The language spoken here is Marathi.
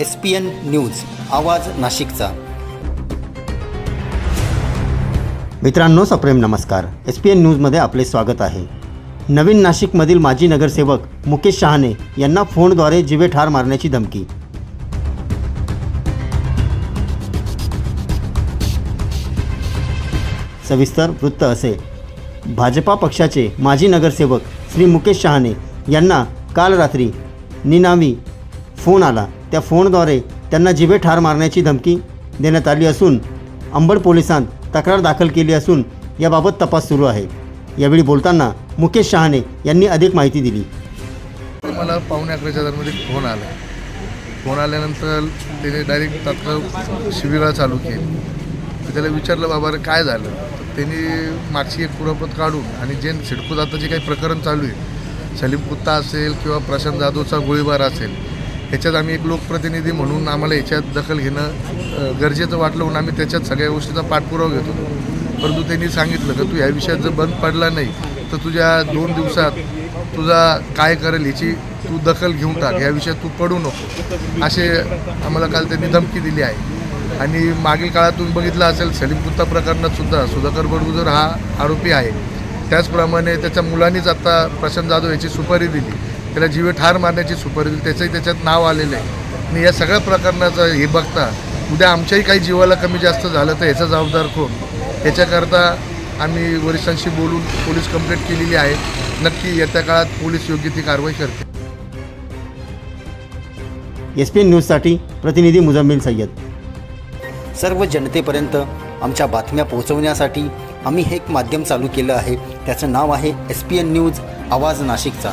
एस पी एन न्यूज आवाज नाशिकचा. मित्रांनो सप्रेम नमस्कार. एस पी एन न्यूजमध्ये आपले स्वागत आहे. नवीन नाशिकमधील माजी नगरसेवक मुकेश शहाणे यांना फोनद्वारे जिवे ठार मारण्याची धमकी. सविस्तर वृत्त असे. भाजपा पक्षाचे माजी नगरसेवक श्री मुकेश शहाणे यांना काल रात्री निनावी फोन आला. त्या फोनद्वारे त्यांना जिभे ठार मारण्याची धमकी देण्यात आली असून अंबड पोलिसांत तक्रार दाखल केली असून याबाबत तपास सुरू आहे. यावेळी बोलताना मुकेश शहाणे यांनी अधिक माहिती दिली. तर मला पावणे अकराच्या दरम्यान फोन आला. फोन आल्यानंतर त्याने डायरेक्ट तात्काळ शिबिरा चालू केली. त्याला विचारलं बाबा रे काय झालं? त्यांनी मागची एक पुरापत काढून आणि जे सिडको दाताचे काही प्रकरण चालू आहे सलीम कुत्ता असेल किंवा प्रशांत जाधवचा गोळीबार असेल ह्याच्यात आम्ही एक लोकप्रतिनिधी म्हणून आम्हाला ह्याच्यात दखल घेणं गरजेचं वाटलं म्हणून आम्ही त्याच्यात सगळ्या गोष्टीचा पाठपुरावा घेतो. परंतु त्यांनी सांगितलं की तू ह्या विषयात जर बंद पडला नाही तर तुझ्या दोन दिवसात तुझा काय करेल ह्याची तू दखल घेऊन टाक. या विषयात तू पडू नको. असे आम्हाला काल त्यांनी धमकी दिली आहे. आणि मागील काळात तुम्ही बघितलं असेल सलीम कुत्ता प्रकरणात सुद्धा सुधाकर बडगुजर हा आरोपी आहे. त्याचप्रमाणे त्याच्या मुलांनीच आता प्रशांत जाधव याची सुपारी दिली. त्याला जीवे ठार मारण्याची सुपारी दिली. त्याचंही त्याच्यात नाव आलेलं आहे. आणि या सगळ्या प्रकरणाचं हे बघता उद्या आमच्याही काही जीवाला कमी जास्त झालं तर ह्याचा जबाबदार कोण? याच्याकरता आम्ही वरिष्ठांशी बोलून पोलीस कंप्लेंट केलेली आहे. नक्की येत्या काळात पोलीस योग्य ती कारवाई करते एस पी एन न्यूजसाठी प्रतिनिधी मुजम्मिल सय्यद. सर्व जनतेपर्यंत आमच्या बातम्या पोहोचवण्यासाठी आम्ही हे एक माध्यम चालू केलं आहे. त्याचं नाव आहे एस पी एन न्यूज आवाज नाशिकचा.